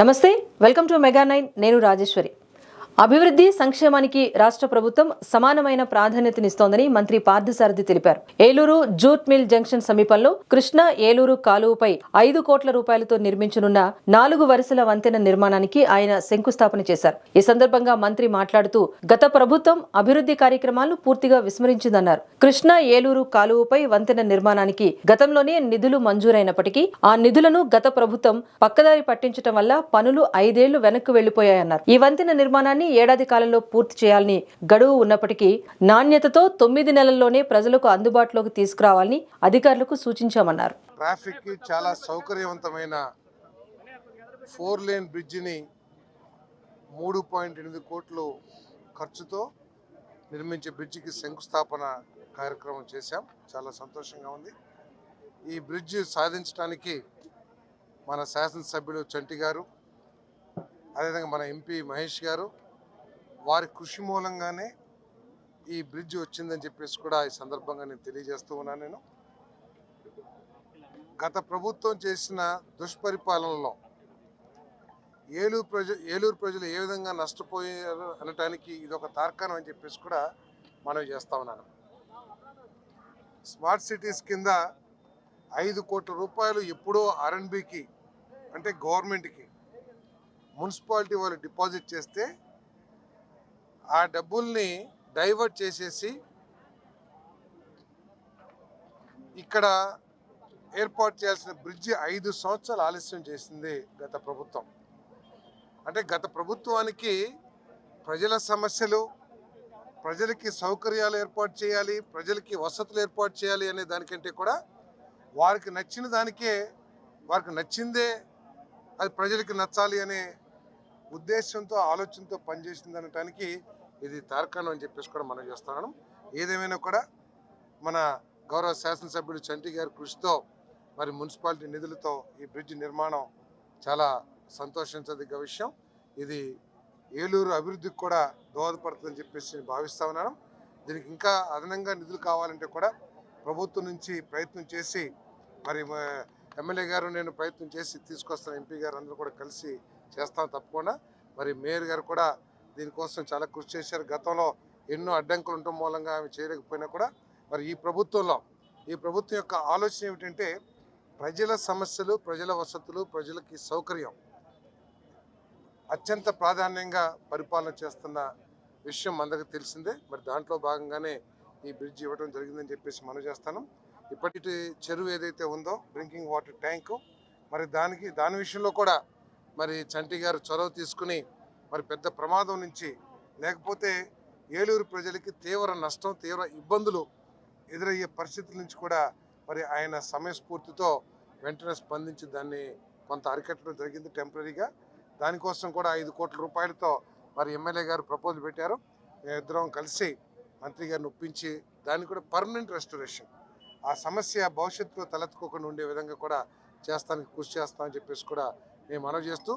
నమస్తే welcome to mega nine నేను రాజేశ్వరి. అభివృద్ధి సంక్షేమానికి రాష్ట్ర ప్రభుత్వం సమానమైన ప్రాధాన్యతనిస్తోందని మంత్రి పార్థసారథి తెలిపారు. ఏలూరు జూట్ మిల్ జంక్షన్ సమీపంలో కృష్ణా ఏలూరు కాలువపై ఐదు కోట్ల రూపాయలతో నిర్మించనున్న నాలుగు వరుసల వంతెన నిర్మాణానికి ఆయన శంకుస్థాపన చేశారు. ఈ సందర్భంగా మంత్రి మాట్లాడుతూ గత ప్రభుత్వం అభివృద్ధి కార్యక్రమాలను పూర్తిగా విస్మరించిందన్నారు. కృష్ణా ఏలూరు కాలువపై వంతెన నిర్మాణానికి గతంలోనే నిధులు మంజూరైనప్పటికీ ఆ నిధులను గత ప్రభుత్వం పక్కదారి పట్టించడం వల్ల పనులు ఐదేళ్ళు వెనక్కు వెళ్ళిపోయాయన్నారు ఈ వంతెన నిర్మాణాన్ని ఏడాది కాలంలో పూర్తి చేయాలని గడువు ఉన్నప్పటికీ నాణ్యతతో తొమ్మిది నెలల్లోనే ప్రజలకు అందుబాటులోకి తీసుకురావాలని అధికారులకు సూచించామన్నారు. ట్రాఫిక్ చాలా సౌకర్యవంతమైన ఫోర్ లేన్ బ్రిడ్జిని మూడు పాయింట్ ఎనిమిది కోట్లు ఖర్చుతో నిర్మించే బ్రిడ్జికి శంకుస్థాపన కార్యక్రమం చేశాం. చాలా సంతోషంగా ఉంది. ఈ బ్రిడ్జ్ సాధించడానికి మన శాసనసభ్యులు చంటి గారు అదేవిధంగా మన ఎంపీ మహేష్ గారు వారి కృషి మూలంగానే ఈ బ్రిడ్జ్ వచ్చిందని చెప్పేసి కూడా ఈ సందర్భంగా నేను తెలియజేస్తూ ఉన్నాను నేను. గత ప్రభుత్వం చేసిన దుష్పరిపాలనలో ఏలూరు ప్రజ ఏలూరు ప్రజలు ఏ విధంగా నష్టపోయారు అనటానికి ఇది ఒక తార్కాణం అని చెప్పేసి కూడా మనం చేస్తూ ఉన్నాను. స్మార్ట్ సిటీస్ కింద ఐదు కోట్ల రూపాయలు ఎప్పుడో ఆర్ఎన్బికి అంటే గవర్నమెంట్కి మున్సిపాలిటీ వాళ్ళు డిపాజిట్ చేస్తే ఆ డబ్బుల్ని డైవర్ట్ చేసేసి ఇక్కడ ఏర్పాటు చేయాల్సిన బ్రిడ్జి ఐదు సంవత్సరాలు ఆలస్యం చేసింది గత ప్రభుత్వం. అంటే గత ప్రభుత్వానికి ప్రజల సమస్యలు ప్రజలకి సౌకర్యాలు ఏర్పాటు చేయాలి ప్రజలకి వసతులు ఏర్పాటు చేయాలి అనే దానికంటే కూడా వారికి నచ్చిన దానికే వారికి నచ్చిందే అది ప్రజలకి నచ్చాలి అనే ఉద్దేశంతో ఆలోచనతో పనిచేసింది అనటానికి ఇది తార్కాణం అని చెప్పేసి కూడా మనం చేస్తున్నాను ఏదేమైనా కూడా మన గౌరవ శాసనసభ్యుడు చంటి గారి కృషితో మరి మున్సిపాలిటీ నిధులతో ఈ బ్రిడ్జ్ నిర్మాణం చాలా సంతోషించదగ్గ విషయం. ఇది ఏలూరు అభివృద్ధికి కూడా దోహదపడుతుందని చెప్పేసి నేను భావిస్తా ఉన్నాను. దీనికి ఇంకా అదనంగా నిధులు కావాలంటే కూడా ప్రభుత్వం నుంచి ప్రయత్నం చేసి మరి ఎమ్మెల్యే గారు నేను ప్రయత్నం చేసి తీసుకొస్తాను ఎంపీ గారు అందరూ కూడా కలిసి చేస్తాను తప్పకుండా. మరి మేయర్ గారు కూడా దీనికోసం చాలా కృషి చేశారు. గతంలో ఎన్నో అడ్డంకులు ఉండటం మూలంగా ఆమె చేయలేకపోయినా కూడా మరి ఈ ప్రభుత్వంలో ఈ ప్రభుత్వం యొక్క ఆలోచన ఏమిటంటే ప్రజల సమస్యలు ప్రజల వసతులు ప్రజలకి సౌకర్యం అత్యంత ప్రాధాన్యంగా పరిపాలన చేస్తున్న విషయం అందరికి తెలిసిందే. మరి దాంట్లో భాగంగానే ఈ బ్రిడ్జ్ ఇవ్వడం జరిగిందని చెప్పేసి మనం చేస్తాను. ఇప్పటి చెరువు ఏదైతే ఉందో డ్రింకింగ్ వాటర్ ట్యాంకు మరి దానికి దాని విషయంలో కూడా మరి చంటి గారు చొరవ తీసుకుని మరి పెద్ద ప్రమాదం నుంచి లేకపోతే ఏలూరు ప్రజలకి తీవ్ర నష్టం తీవ్ర ఇబ్బందులు ఎదురయ్యే పరిస్థితుల నుంచి కూడా మరి ఆయన సమయస్ఫూర్తితో వెంటనే స్పందించి దాన్ని కొంత అరికట్టడం జరిగింది టెంపరీగా. దానికోసం కూడా ఐదు కోట్ల రూపాయలతో మరి ఎమ్మెల్యే గారు ప్రపోజల్ పెట్టారు. ఇద్దరం కలిసి మంత్రి గారిని ఒప్పించి దాన్ని కూడా పర్మనెంట్ రెస్టరేషన్. ఆ సమస్య భవిష్యత్తులో తలెత్తుకోకుండా ఉండే విధంగా కూడా చేస్తానికి కృషి చేస్తామని చెప్పేసి కూడా మేము మనవి చేస్తూ